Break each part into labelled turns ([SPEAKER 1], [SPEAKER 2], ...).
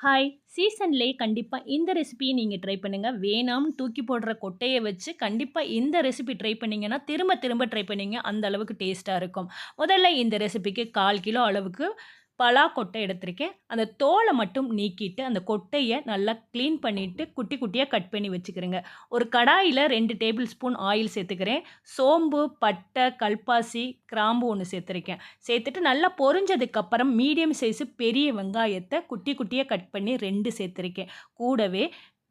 [SPEAKER 1] Hi சீசன்லேயே கண்டிப்பாக இந்த ரெசிபியை நீங்கள் ட்ரை பண்ணுங்கள் வேணாம்னு தூக்கி போடுற கொட்டையை வச்சு கண்டிப்பாக இந்த ரெசிபி ட்ரை பண்ணிங்கன்னா திரும்ப திரும்ப ட்ரை பண்ணிங்க அந்த அளவுக்கு டேஸ்ட்டாக இருக்கும். முதல்ல இந்த ரெசிபிக்கு கால் கிலோ அளவுக்கு பலா கொட்டை எடுத்திருக்கேன். அந்த தோலை மட்டும் நீக்கிட்டு அந்த கொட்டையை நல்லா க்ளீன் பண்ணிவிட்டு குட்டி குட்டியாக கட் பண்ணி வச்சுக்கிறேங்க. ஒரு கடாயில் ரெண்டு டேபிள் ஸ்பூன் ஆயில் சேர்த்துக்கிறேன். சோம்பு பட்டை கல்பாசி கிராம்பு ஒன்று சேர்த்துருக்கேன். சேர்த்துட்டு நல்லா பொரிஞ்சதுக்கப்புறம் மீடியம் சைஸு பெரிய வெங்காயத்தை குட்டி குட்டியாக கட் பண்ணி ரெண்டு சேர்த்துருக்கேன். கூடவே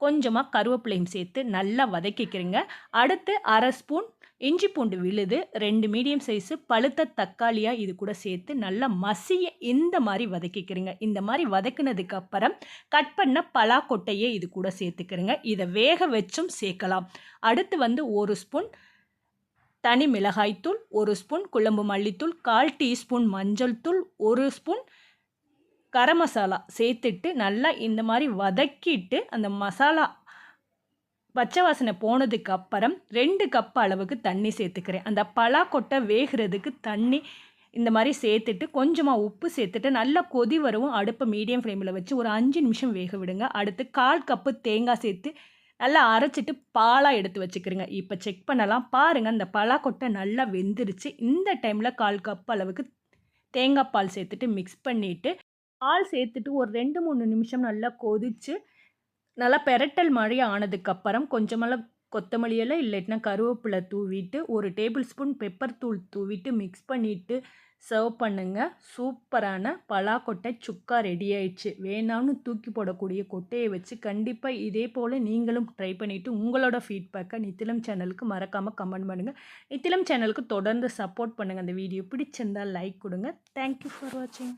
[SPEAKER 1] கொஞ்சமாக கருவேப்பிலையும் சேர்த்து நல்லா வதக்கிக்கிறேங்க. அடுத்து அரை ஸ்பூன் இஞ்சி பூண்டு விழுது ரெண்டு மீடியம் சைஸு பழுத்த தக்காளியாக இது கூட சேர்த்து நல்லா மசிய இந்த மாதிரி வதக்கிக்கிறேங்க. இந்த மாதிரி வதக்குனதுக்கப்புறம் கட் பண்ண பலா கொட்டையை இது கூட சேர்த்துக்கிறேங்க. இதை வேக வச்சும் சேர்க்கலாம். அடுத்து வந்து ஒரு ஸ்பூன் தனி மிளகாய்த்தூள் ஒரு ஸ்பூன் குழம்பு மல்லித்தூள் கால் டீஸ்பூன் மஞ்சள் தூள் ஒரு ஸ்பூன் கரம் மசாலா சேர்த்துட்டு நல்லா இந்த மாதிரி வதக்கிட்டு அந்த மசாலா பச்சை வாசனை போனதுக்கு அப்புறம் ரெண்டு கப் அளவுக்கு தண்ணி சேர்த்துக்கிறேன். அந்த பலா கொட்டை வேகிறதுக்கு தண்ணி இந்த மாதிரி சேர்த்துட்டு கொஞ்சமாக உப்பு சேர்த்துட்டு நல்லா கொதி வரவும் அடுப்பை மீடியம் ஃப்ளேமில் வச்சு ஒரு அஞ்சு நிமிஷம் வேக விடுங்க. அடுத்து கால் கப்பு தேங்காய் சேர்த்து நல்லா அரைச்சிட்டு பாலாக எடுத்து வச்சுக்கிறேங்க. இப்போ செக் பண்ணலாம். பாருங்கள் அந்த பலா கொட்டை நல்லா வெந்துருச்சு. இந்த டைமில் கால் கப் அளவுக்கு தேங்காய் பால் சேர்த்துட்டு மிக்ஸ் பண்ணிவிட்டு பால் சேர்த்துட்டு ஒரு ரெண்டு மூணு நிமிஷம் நல்லா கொதித்து நல்லா பெரட்டல் மழை ஆனதுக்கப்புறம் கொஞ்சமெல்லாம் கொத்தமல்லியெல்லாம் இல்லைட்டினா இல்லாட்டினா கருவேப்பிலை தூவிட்டு ஒரு டேபிள் ஸ்பூன் பெப்பர் தூள் தூவிட்டு மிக்ஸ் பண்ணிவிட்டு சர்வ் பண்ணுங்கள் சூப்பரான பலாக்கொட்டை சுக்கா ரெடி ஆயிடுச்சு. வேணாம்னு தூக்கி போடக்கூடிய கொட்டையை வச்சு கண்டிப்பாக இதே போல் நீங்களும் ட்ரை பண்ணிவிட்டு உங்களோட ஃபீட்பேக்கை நித்திலம் சேனலுக்கு மறக்காமல் கமெண்ட் பண்ணுங்கள் நித்திலம் சேனலுக்கு தொடர்ந்து சப்போர்ட் பண்ணுங்கள் அந்த வீடியோ பிடிச்சிருந்தால் லைக் கொடுங்க. தேங்க்யூ ஃபார் வாட்சிங்